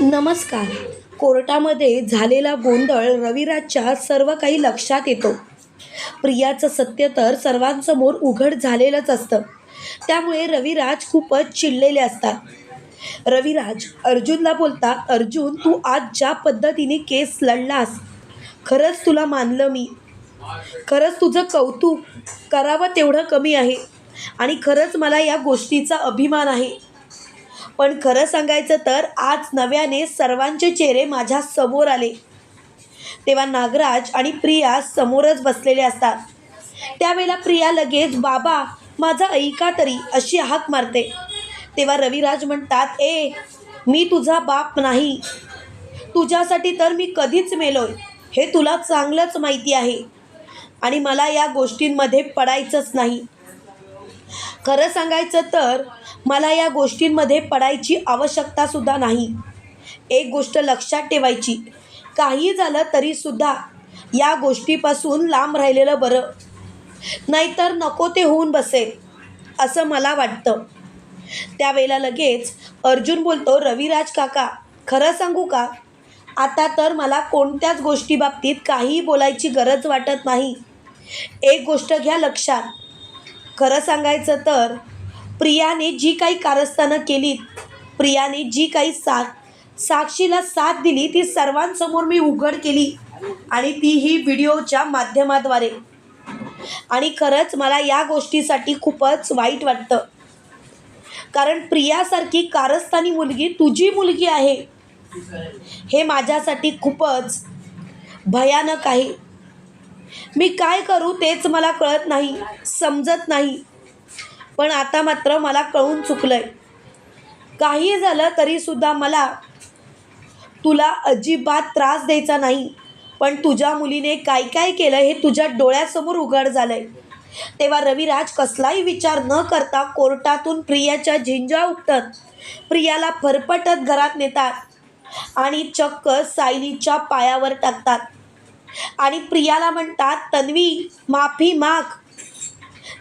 नमस्कार. कोर्टामध्ये झालेला गोंधळ रविराजच्या सर्व काही लक्षात येतो. प्रियाचं सत्य तर सर्वांसमोर उघड झालेलंच असतं. त्यामुळे रविराज खूपच चिडलेले असतात. रविराज अर्जुनला बोलता अर्जुन तू आज ज्या पद्धतीने केस लढलास खरंच तुला मानलं मी. खरंच तुझं कौतुक करावं तेवढं कमी आहे. आणि खरंच मला या गोष्टीचा अभिमान आहे. पण खरं सांगायचं तर आज नव्याने सर्वांचे चेहरे माझ्यासमोर आले. तेव्हा नागराज आणि प्रिया समोरच बसलेले असतात. त्यावेळेला प्रिया लगेच बाबा माझा ऐका तरी अशी हाक मारते. तेव्हा रविराज म्हणतात ए मी तुझा बाप नाही. तुझ्यासाठी तर मी कधीच मेलोय. हे तुला चांगलंच माहिती आहे. आणि मला या गोष्टींमध्ये पडायचंच नाही. खरं सांगायचं तर मला या गोष्टींमध्ये पडायची आवश्यकतासुद्धा नाही. एक गोष्ट लक्षात ठेवायची. काही झालं तरीसुद्धा या गोष्टीपासून लांब राहिलेलं बरं. नाहीतर नको ते होऊन बसेल असं मला वाटतं. त्यावेळेला लगेच अर्जुन बोलतो रविराज काका खरं सांगू का? आता तर मला कोणत्याच गोष्टीबाबतीत काहीही बोलायची गरज वाटत नाही. एक गोष्ट घ्या लक्षात. खरं सांगायचं तर प्रियाने जी काही कारस्थानं केलीत प्रियाने जी काही सा साक्षीला साथ दिली ती सर्वांसमोर मी उघड केली आणि ती ही व्हिडिओच्या माध्यमाद्वारे. आणि खरंच मला या गोष्टीसाठी खूपच वाईट वाटतं. कारण प्रियासारखी कारस्थानी मुलगी तुझी मुलगी आहे हे माझ्यासाठी खूपच भयानक आहे. मी काय करू तेच मला कळत नाही समजत नाही. पण आता मात्र मला कळून चुकलं आहे काही झालं तरीसुद्धा मला तुला अजिबात त्रास द्यायचा नाही पण तुझ्या मुलीने काय काय केलं हे तुझ्या डोळ्यासमोर उघड झालं आहे तेव्हा रविराज कसलाही विचार न करता कोर्टातून प्रियाच्या झिंजा उपटत प्रियाला फरफटत घरात नेतात आणि चक्क सायलीच्या पायावर टाकतात. आणि प्रियाला म्हणतात तन्वी माफी माग.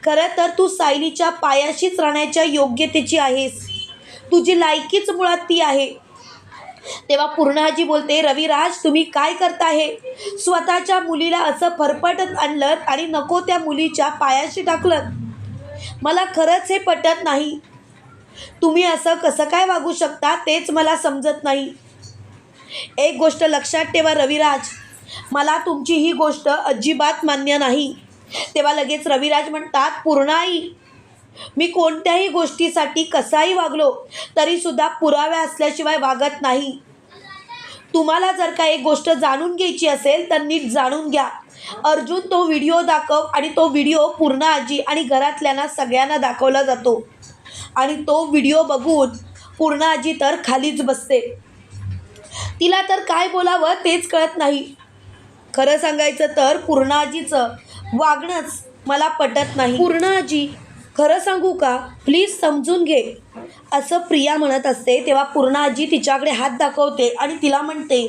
खरं तर तू सायलीच्या पायाशीच राहण्याच्या योग्यतेची आहेस. तुझी लायकीच मुळात ती आहे. तेव्हा पूर्णाजी बोलते रविराज तुम्ही काय करता हे स्वतःच्या मुलीला असं फरफटत आणलं आणि नको त्या मुलीच्या पायाशी टाकलं मला खरंच हे पटत नाही. तुम्ही असं कसं काय वागू शकता तेच मला समजत नाही. एक गोष्ट लक्षात ठेवा रविराज मला तुमची ही गोष्ट अजिबात मान्य नाही. तेव्हा लगेच रविराज म्हणतात पूर्णाई मी कोणत्याही गोष्टीसाठी कसाही वागलो तरीसुद्धा पुराव्या असल्याशिवाय वागत नाही. तुम्हाला जर का एक गोष्ट जाणून घ्यायची असेल तर नीट जाणून घ्या. अर्जुन तो व्हिडिओ दाखव आणि तो व्हिडिओ पूर्ण आजी आणि घरातल्यांना सगळ्यांना दाखवला जातो. आणि तो व्हिडिओ बघून पूर्ण आजी तर खालीच बसते. तिला तर काय बोलावं तेच कळत नाही. खरं सांगायचं तर पूर्णाजीचं वागणंच मला पटत नाही. पूर्ण आजी खरं सांगू का? प्लीज समजून घे. असं प्रिया म्हणत असते तेव्हा पूर्ण आजी तिच्याकडे हात दाखवते आणि तिला म्हणते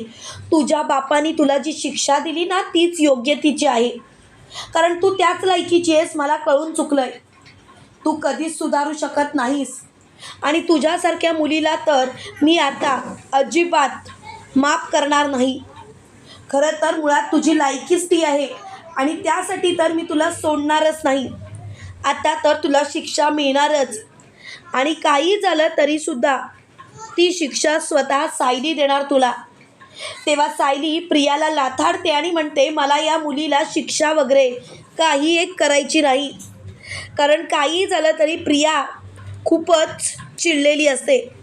तुझ्या बापाने तुला जी शिक्षा दिली ना तीच योग्य तिची आहे. कारण तू त्याच लायकीची आहेस मला कळून चुकलं आहे तू कधीच सुधारू शकत नाहीस. आणि तुझ्यासारख्या मुलीला तर मी आता अजिबात माफ करणार नाही. खरं तर मुळात तुझी लायकीच ती आहे. आणि त्यासाठी तर मी तुला सोडणारच नाही. आता तर तुला शिक्षा मिळणारच. आणि काही झालं तरीसुद्धा ती शिक्षा स्वतः सायली देणार तुला. तेव्हा सायली प्रियाला लाथाडते आणि म्हणते मला या मुलीला शिक्षा वगैरे काही एक करायची नाही. कारण काही झालं तरी प्रिया खूपच चिडलेली असते.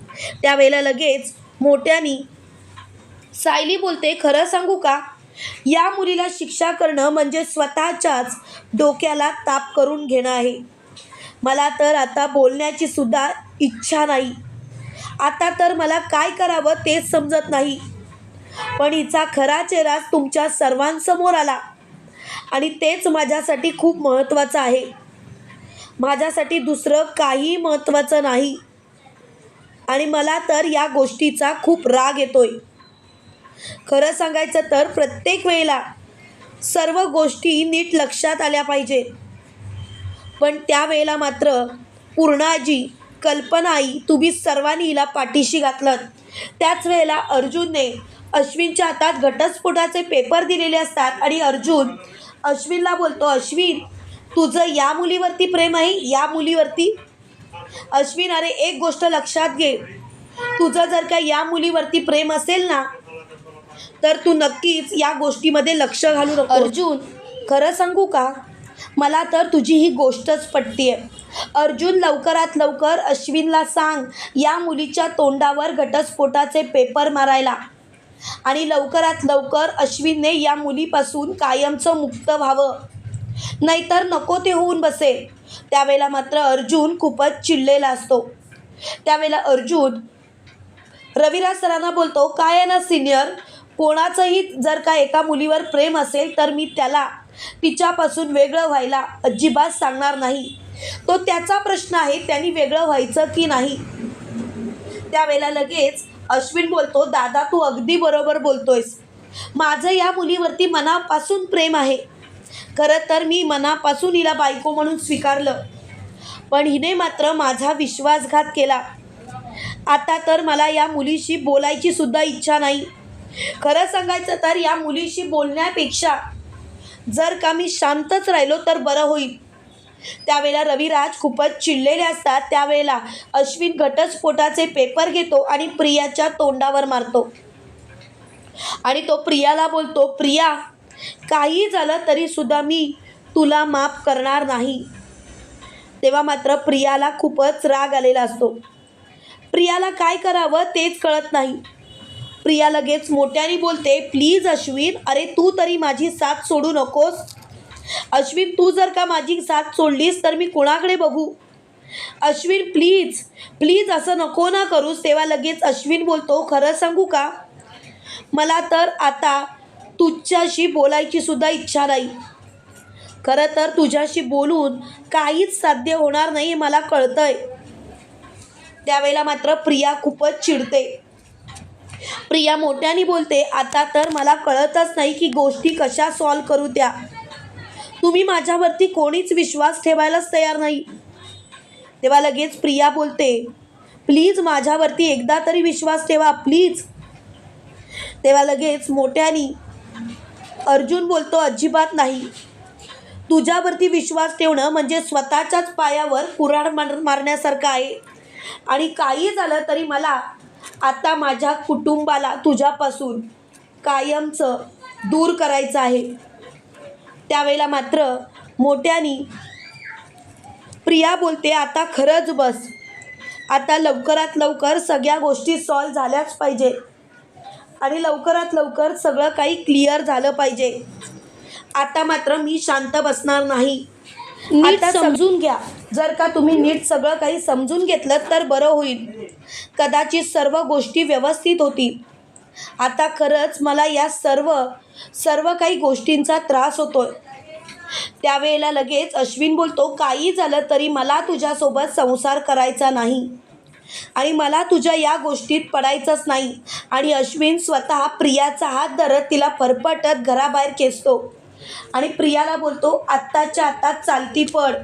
त्यावेळेला लगेच मोठ्यानी सायली बोलते खरं सांगू का? या मुलीला शिक्षा करणं म्हणजे स्वतःच्याच डोक्याला ताप करून घेणं आहे. मला तर आता बोलण्याची सुद्धा इच्छा नाही. आता तर मला काय करावं तेच समजत नाही. पण हिचा खरा चेहरा तुमच्या सर्वांसमोर आला. आणि तेच माझ्यासाठी खूप महत्त्वाचं आहे. माझ्यासाठी दुसरं काही महत्त्वाचं नाही. आणि मला तर या गोष्टीचा खूप राग येतोय. खरं सांगायचं तर प्रत्येक वेळेला सर्व गोष्टी नीट लक्षात आल्या पाहिजे. पण त्यावेळेला मात्र पूर्णाजी कल्पना आई तुम्ही सर्वांनी हिला पाठीशी घातलं त्याच वेळेला अर्जुनने अश्विनच्या हातात घटस्फोटाचे पेपर दिलेले असतात आणि अर्जुन अश्विनला बोलतो अश्विन तुझं या मुलीवरती प्रेम आहे? या मुलीवरती? अश्विन अरे एक गोष्ट लक्षात घे. तुझं जर का या मुलीवरती प्रेम असेल ना तर तू नक्कीच या गोष्टीमध्ये लक्ष घालू नको. अर्जुन खरं सांगू का? मला तर तुझी ही गोष्टच पटतीये. अर्जुन लवकरात लवकर अश्विनला सांग या मुलीच्या तोंडावर घटस्फोटाचे पेपर मारायला. आणि लवकरात लवकर अश्विनने या मुलीपासून कायमचं मुक्त व्हावं. नाहीतर नको ते होऊन बसेल त्यावेळेला मात्र अर्जुन खूपच चिडलेला असतो. त्यावेळेला अर्जुन रविराज सरांना बोलतो काय आहे ना सिनियर? कोणाचंही जर का एका मुलीवर प्रेम असेल तर मी त्याला तिच्यापासून वेगळं व्हायला अजिबात सांगणार नाही. तो त्याचा प्रश्न आहे त्यांनी वेगळं व्हायचं की नाही? त्यावेळेला लगेच अश्विन बोलतो दादा तू अगदी बरोबर बोलतोयस. माझं या मुलीवरती मनापासून प्रेम आहे. खरं तर मी मनापासून हिला बायको म्हणून स्वीकारलं. पण हिने मात्र माझा विश्वासघात केला. आता तर मला या मुलीशी बोलायची सुद्धा इच्छा नाही. खरं सांगायचं तर या मुलीशी बोलण्यापेक्षा जर का मी शांतच राहिलो तर बरं होईल. त्यावेळेला रविराज खूपच चिडलेले असतात. त्यावेळेला अश्विन घटस्फोटाचे पेपर घेतो आणि प्रियाच्या तोंडावर मारतो. आणि तो प्रियाला बोलतो प्रिया काही झालं तरीसुद्धा मी तुला माफ करणार नाही. तेव्हा मात्र प्रियाला खूपच राग आलेला असतो. प्रियाला काय करावं तेच कळत नाही. प्रिया लगेच मोठ्याने बोलते प्लीज अश्विन अरे तू तरी माझी साथ सोडू नकोस. अश्विन तू जर का माझी साथ सोडलीस तर मी कोणाकडे बघू? अश्विन प्लीज प्लीज असं नको ना करूस. तेव्हा लगेच अश्विन बोलतो खरं सांगू का? मला तर आता तुझ्याशी बोलायची सुद्धा इच्छा नाही. खरं तर तुझ्याशी बोलून काहीच साध्य होणार नाही मला कळतंय. त्यावेळेला मात्र प्रिया खूपच चिडते. प्रिया मोठ्याने बोलते आता तर मला कळतच नाही की गोष्टी कशा सॉल्व करू त्या. तुम्ही माझ्यावरती कोणीच विश्वास ठेवायलाच तयार नाही. तेव्हा लगेच प्रिया बोलते प्लीज माझ्यावरती एकदा तरी विश्वास ठेवा प्लीज. तेव्हा लगेच मोठ्यानी अर्जुन बोलतो अजिबात नाही. तुझ्यावरती विश्वास ठेवणं म्हणजे स्वतःच्याच पायावर कुराड मार मारण्यासारखं आहे. आणि काही झालं तरी मला आता माझ्या कुटुंबाला तुझ्यापासून कायमचं दूर करायचं आहे. त्यावेळेला मात्र मोठ्यानी प्रिया बोलते आता खरंच बस. आता लवकरात लवकर सगळ्या गोष्टी सॉल्व झाल्याच पाहिजे. आणि लवकरात लवकर सगळं काही क्लिअर झालं पाहिजे. आता मात्र मी शांत बसणार नाही. नीट समजून घ्या. जर का तुम्ही नीट सगळं काही समजून घेतलं तर बरं होईल. कदाचित सर्व गोष्टी व्यवस्थित होतील आता खरंच मला या सर्व सर्व काही गोष्टींचा त्रास होतो त्यावेळेला लगेच अश्विन बोलतो काही झालं तरी मला तुझ्यासोबत संसार करायचा नाही. आणि मला तुझ्या या गोष्टीत पडायचंच नाही. आणि अश्विन स्वतः प्रियाचा हात धरत तिला फरफटत घराबाहेर खेचतो. आणि प्रियाला बोलतो आत्ताच्या आत्ताच चालती पड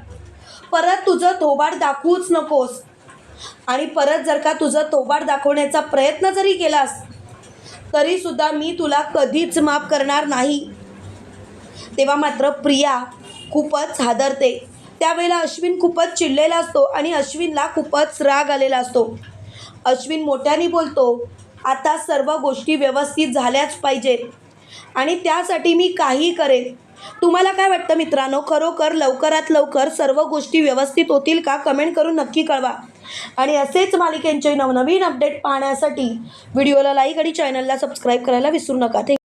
परत तुझं थोबाड दाखवूच नकोस. आणि परत जर का तुझं थोबाड दाखवण्याचा प्रयत्न जरी केलास तरीसुद्धा मी तुला कधीच माफ करणार नाही. तेव्हा मात्र प्रिया खूपच हादरते. त्यावेळेला अश्विन खूपच चिडलेला असतो आणि अश्विनला खूपच राग आलेला असतो. अश्विन मोठ्याने बोलतो आता सर्व गोष्टी व्यवस्थित झाल्याच पाहिजेत. आणि त्यासाठी मी काही करेन. तुम्हाला काय वाटतं मित्रांनो? खरोखर लवकरात लवकर सर्व गोष्टी व्यवस्थित होतील का? कमेंट करून नक्की कळवा. आणि असेच मालिकेंचे नवनवीन अपडेट पाहण्यासाठी व्हिडिओला लाईक आणि चॅनलला सबस्क्राईब करायला विसरू नका. थँक